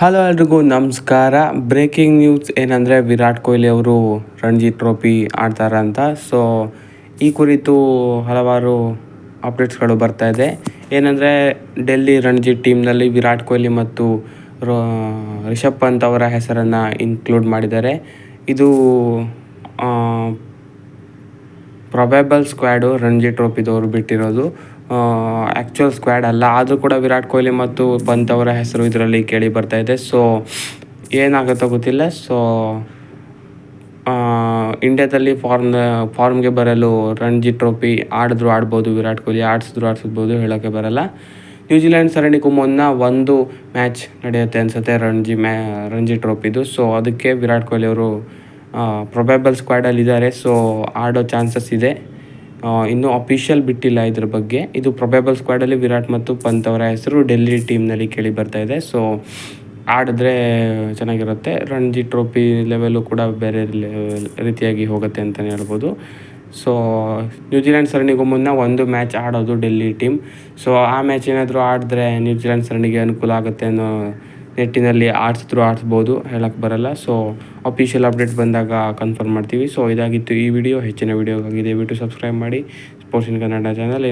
Hello ಎಲ್ರಿಗೂ, ನಮಸ್ಕಾರ. Breaking news ಏನಂದರೆ ವಿರಾಟ್ ಕೊಹ್ಲಿ ಅವರು ರಣಜಿ ಟ್ರೋಫಿ ಆಡ್ತಾರಂತ ಸೊ ಈ ಕುರಿತು ಹಲವಾರು ಅಪ್ಡೇಟ್ಸ್ಗಳು ಬರ್ತಾ ಇದೆ. ಏನಂದರೆ ಡೆಲ್ಲಿ ರಣಜಿ ಟೀಮ್ನಲ್ಲಿ ವಿರಾಟ್ ಕೊಹ್ಲಿ ಮತ್ತು ರಿಷಬ್ ಪಂತ್ ಅವರ ಹೆಸರನ್ನು ಇನ್ಕ್ಲೂಡ್ ಮಾಡಿದ್ದಾರೆ. ಇದು ಪ್ರೊಬೆಬಲ್ ಸ್ಕ್ವಾಡು ರಣಜಿ ಟ್ರೋಫಿದವರು ಬಿಟ್ಟಿರೋದು. ಆ್ಯಕ್ಚುಯಲ್ ಸ್ಕ್ವಾಡ್ ಅಲ್ಲ. ಆದರೂ ಕೂಡ ವಿರಾಟ್ ಕೊಹ್ಲಿ ಮತ್ತು ಪಂತ್ ಅವರ ಹೆಸರು ಇದರಲ್ಲಿ ಕೇಳಿ ಬರ್ತಾ ಇದೆ. ಸೊ ಏನಾಗುತ್ತೋ ಗೊತ್ತಿಲ್ಲ. ಸೊ ಇಂಡ್ಯಾದಲ್ಲಿ ಫಾರ್ಮ್ ಫಾರ್ಮ್ಗೆ ಬರಲು ರಣಜಿ ಟ್ರೋಫಿ ಆಡಿದ್ರು ಆಡ್ಬೋದು, ವಿರಾಟ್ ಕೊಹ್ಲಿ ಆಡಿಸಿದ್ರು ಆಡಿಸ್ಬೋದು ಹೇಳೋಕ್ಕೆ ಬರಲ್ಲ. ನ್ಯೂಜಿಲ್ಯಾಂಡ್ ಸರಣಿಗೂ ಮುನ್ನ ಒಂದು ಮ್ಯಾಚ್ ನಡೆಯುತ್ತೆ ಅನಿಸುತ್ತೆ ರಣಜಿ ಮ್ಯಾ ರಣಜಿ ಟ್ರೋಫಿದು ಸೊ ಅದಕ್ಕೆ ವಿರಾಟ್ ಕೊಹ್ಲಿ ಅವರು ಪ್ರೊಬೆಬಲ್ ಸ್ಕ್ವಾಡಲ್ಲಿದ್ದಾರೆ ಸೊ ಆಡೋ ಚಾನ್ಸಸ್ ಇದೆ. ಇನ್ನೂ ಅಫಿಷಿಯಲ್ ಬಿಟ್ಟಿಲ್ಲ ಇದ್ರ ಬಗ್ಗೆ. ಇದು ಪ್ರೊಬೆಬಲ್ ಸ್ಕ್ವಾಡಲ್ಲಿ ವಿರಾಟ್ ಮತ್ತು ಪಂತ್ ಅವರ ಹೆಸರು ಡೆಲ್ಲಿ ಟೀಮ್ನಲ್ಲಿ ಕೇಳಿ ಬರ್ತಾ ಇದೆ. ಸೊ ಆಡಿದ್ರೆ ಚೆನ್ನಾಗಿರುತ್ತೆ. ರಣಜಿ ಟ್ರೋಫಿ ಲೆವೆಲ್ಲು ಕೂಡ ಬೇರೆ ರೀತಿಯಾಗಿ ಹೋಗುತ್ತೆ ಅಂತಲೇ ಹೇಳ್ಬೋದು. ಸೊ ನ್ಯೂಜಿಲೆಂಡ್ ಸರಣಿಗೂ ಮುನ್ನ ಒಂದು ಮ್ಯಾಚ್ ಆಡೋದು ಡೆಲ್ಲಿ ಟೀಮ್. ಸೊ ಆ ಮ್ಯಾಚ್ ಏನಾದರೂ ಆಡಿದ್ರೆ ನ್ಯೂಜಿಲೆಂಡ್ ಸರಣಿಗೆ ಅನುಕೂಲ ಆಗುತ್ತೆ ಅನ್ನೋ ನೆಟ್ಟಿನಲ್ಲಿ ಆಡಿಸಿದ್ರು ಆಡಿಸ್ಬೋದು ಹೇಳಕ್ಕೆ ಬರಲ್ಲ. ಸೊ ಅಫಿಷಿಯಲ್ ಅಪ್ಡೇಟ್ ಬಂದಾಗ ಕನ್ಫರ್ಮ್ ಮಾಡ್ತೀವಿ. ಸೊ ಇದಾಗಿತ್ತು ಈ ವಿಡಿಯೋ ಹೆಚ್ಚಿನ ವಿಡಿಯೋಗಾಗಿ ದಯವಿಟ್ಟು ಸಬ್ಸ್ಕ್ರೈಬ್ ಮಾಡಿ. ಸ್ಪೋರ್ಟ್ಸ್ ಇನ್ ಕನ್ನಡ ಚಾನಲ್